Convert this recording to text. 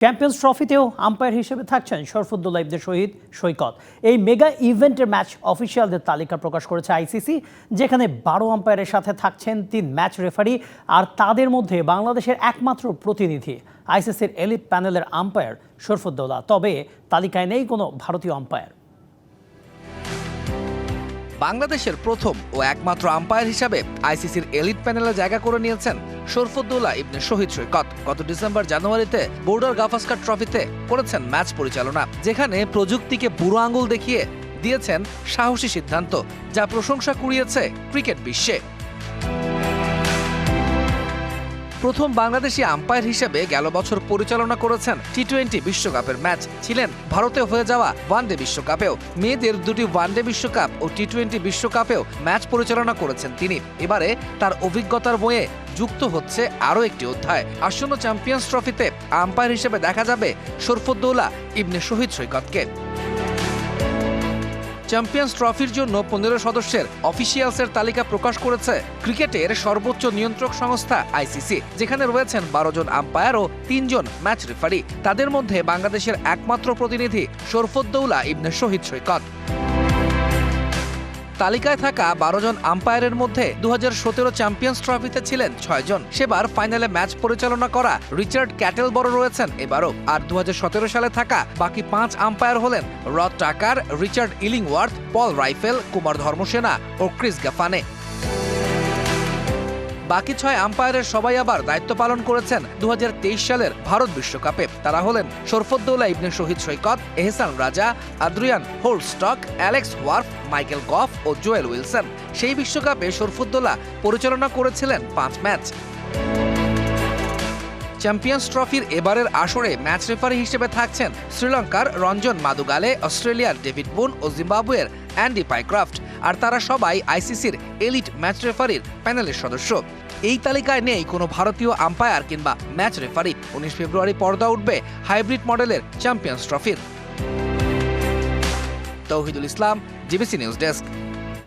Champions ট্রফিতেও umpire হিসেবে থাকছেন শরফুদ্দুল্লা ইবদের শহীদ সৈকত। এই মেগা ইভেন্টের ম্যাচ অফিসিয়ালদের তালিকা প্রকাশ করেছে আইসিসি, যেখানে বারো আম্পায়ারের সাথে থাকছেন তিন ম্যাচ রেফারি আর তাদের মধ্যে বাংলাদেশের একমাত্র প্রতিনিধি আইসিসির এলিট প্যানেলের আম্পায়ার শরফুদ্দৌলা তবে তালিকায় নেই কোনো ভারতীয় আম্পায়ার। বাংলাদেশের প্রথম ও একমাত্র আম্পায়ার হিসাবে আইসিসির এলিট প্যানেলে জায়গা করে নিয়েছেন শরফুদ্দৌলা ইবনে শহীদ সৈকত। গত ডিসেম্বর জানুয়ারিতে বোর্ডার গাভাস্কার ট্রফিতে করেছেন ম্যাচ পরিচালনা, যেখানে প্রযুক্তিকে বুড়ো আঙুল দেখিয়ে দিয়েছেন সাহসী সিদ্ধান্ত, যা প্রশংসা কুড়িয়েছে ক্রিকেট বিশ্বে। প্রথম বাংলাদেশি আম্পায়ার হিসেবে গেল বছর পরিচালনা করেছেন টি টোয়েন্টি বিশ্বকাপের ম্যাচ। ছিলেন ভারতে হয়ে যাওয়া ওয়ানডে বিশ্বকাপেও। মেয়েদের দুটি ওয়ানডে বিশ্বকাপ ও টি টোয়েন্টি বিশ্বকাপেও ম্যাচ পরিচালনা করেছেন তিনি। এবারে তার অভিজ্ঞতার বইয়ে যুক্ত হচ্ছে আরও একটি অধ্যায়। আসন্ন চ্যাম্পিয়ন্স ট্রফিতে আম্পায়ার হিসেবে দেখা যাবে শরফুদ্দৌলা, ইবনে শহীদ সৈকতকে। চ্যাম্পিয়ন্স ট্রফির জন্য পনেরো সদস্যের অফিসিয়ালসের তালিকা প্রকাশ করেছে ক্রিকেটের সর্বোচ্চ নিয়ন্ত্রক সংস্থা আইসিসি, যেখানে রয়েছেন বারো জন আম্পায়ার ও তিনজন ম্যাচ রেফারি তাদের মধ্যে বাংলাদেশের একমাত্র প্রতিনিধি শরফদ্দৌলা ইবনে শহীদ সৈকত। তালিকায় থাকা বারো জন আম্পায়ারের মধ্যে দু হাজার সতেরো চ্যাম্পিয়ন্স ট্রফিতে ছিলেন ছয়জন সেবার ফাইনালে ম্যাচ পরিচালনা করা রিচার্ড ক্যাটেল বড় রয়েছেন এবারও। আর দু হাজার সতেরো সালে থাকা বাকি পাঁচ আম্পায়ার হলেন Rod Tucker, Richard Illingworth, Paul Reiffel, Kumar Dharmasena ও ক্রিস গাফানে। বাকি ছয় আম্পায়ারের সবাই আবার দায়িত্ব পালন করেছেন দু হাজার তেইশ সালের ভারত বিশ্বকাপে। তারা হলেন সরফদ্দৌলা ইবনে Shahid Saikat, Ehsan Raza, Adrian Holdstock, Alex Wharf, Michael Gough ও জোয়েল উইলসন। সেই বিশ্বকাপে সরফুদ্দোলা পরিচালনা করেছিলেন পাঁচ ম্যাচ। চ্যাম্পিয়ন্স ট্রফির এবারের আসরে ম্যাচ রেফারি হিসেবে থাকছেন শ্রীলঙ্কার রঞ্জন মাদুগালে, অস্ট্রেলিয়ার ডেভিড বুন ও জিম্বাবুয়ের অ্যান্ডি পাইক্রাফট। আর তারা সবাই আইসিসির এলিট ম্যাচ রেফারির প্যানেলের সদস্য। এই তালিকায় নেই কোনো ভারতীয় আম্পায়ার কিংবা ম্যাচ রেফারি। উনিশ ফেব্রুয়ারি পর্দা উঠবে হাইব্রিড মডেলের চ্যাম্পিয়ন্স ট্রফির। Tauhidul Islam, GBC news desk.